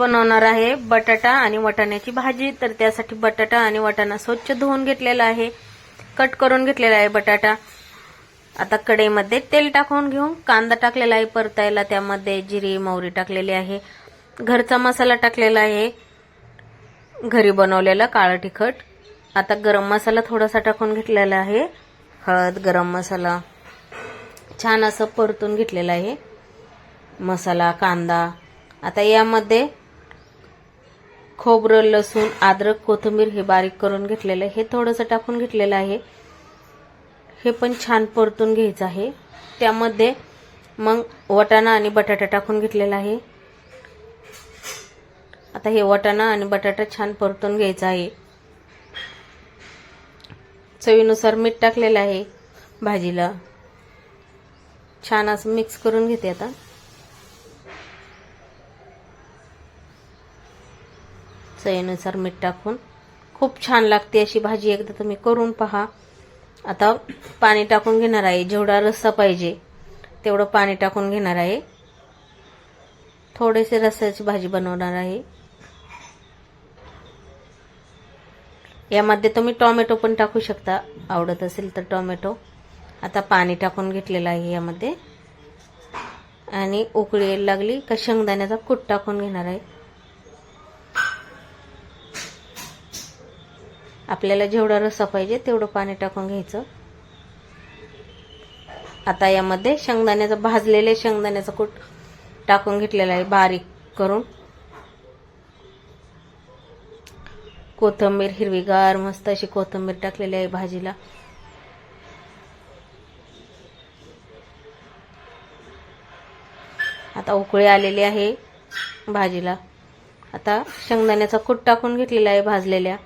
बनवणार आहे बटाटा आणि वाटाण्याची भाजी. तर त्यासाठी बटाटा आणि वाटाणा स्वच्छ धुवून घेतलेला आहे. कट करून घेतलेला आहे बटाटा. आता कढईमध्ये तेल टाकून घेऊन कांदा टाकलेला आहे परतायला. त्यामध्ये जिरी मोहरी टाकलेली आहे. घरचा मसाला टाकलेला आहे. घरी बनवलेला काळं तिखट. आता गरम मसाला थोडासा टाकून घेतलेला आहे. हळद गरम मसाला. छान असं परतून घेतलेलं आहे. मसाला कांदा. आता यामध्ये खोबरं लसूण अद्रक कोथिंबीर हे बारीक करून घेतलेलं आहे. हे थोडंसं टाकून घेतलेलं आहे. हे पण छान परतून घ्यायचं आहे. त्यामध्ये मग वटाणा आणि बटाटा टाकून घेतलेला आहे. आता हे वटाणा आणि बटाटा छान परतून घ्यायचं आहे. चवीनुसार मीठ टाकलेलं आहे भाजीला. छान असं मिक्स करून घेते आता. चवीनुसार मीठ टाकून खूप छान लागते अशी भाजी एकदा तुम्ही करून पहा. आता पाणी टाकून घेणार आहे जेवढा रस्सा पाहिजे तेवढं पाणी टाकून घेणार आहे. थोडेसे रस्स्याची भाजी बनवणार आहे. यामध्ये तुम्ही टोमॅटो पण टाकू शकता आवडत असेल तर टोमॅटो. आता पाणी टाकून घेतलेलं आहे यामध्ये. आणि उकळी लागली का शेंगदाण्याचा कूट टाकून घेणार आहे. आपल्याला जेवढा रस्सा पाहिजे तेवढं पाणी टाकून घ्यायचं. आता यामध्ये शेंगदाण्याचा भाजलेले शेंगदाण्याचा कूट टाकून घेतलेला आहे बारीक करून. कोथंबीर हिरवीगार मस्त अशी कोथंबीर टाकलेली आहे भाजीला. आता उकळी आलेली आहे भाजीला. आता शेंगदाण्याचा कूट टाकून घेतलेला आहे भाजलेल्या.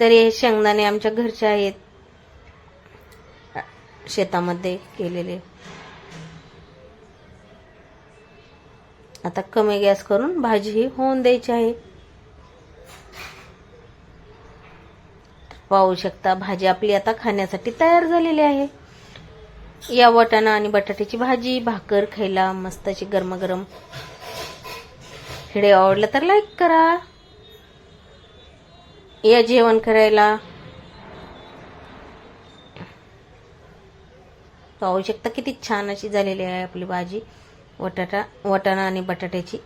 तरी हे शेंगदाणे आमच्या घरचे आहेत. शेतामध्ये केलेले. आता कमी गॅस करून भाजी ही होऊन द्यायची आहे. पाहू शकता भाजी आपली आता खाण्यासाठी तयार झालेली आहे. या वटाणा आणि बटाट्याची भाजी भाकर खायला मस्त अशी गरमागरम. व्हिडिओ आवडला तर लाईक करा. या जेवण करायला. पाहू शकता किती छान अशी झालेली आहे आपली भाजी. वटाटा वटाणा आणि बटाट्याची.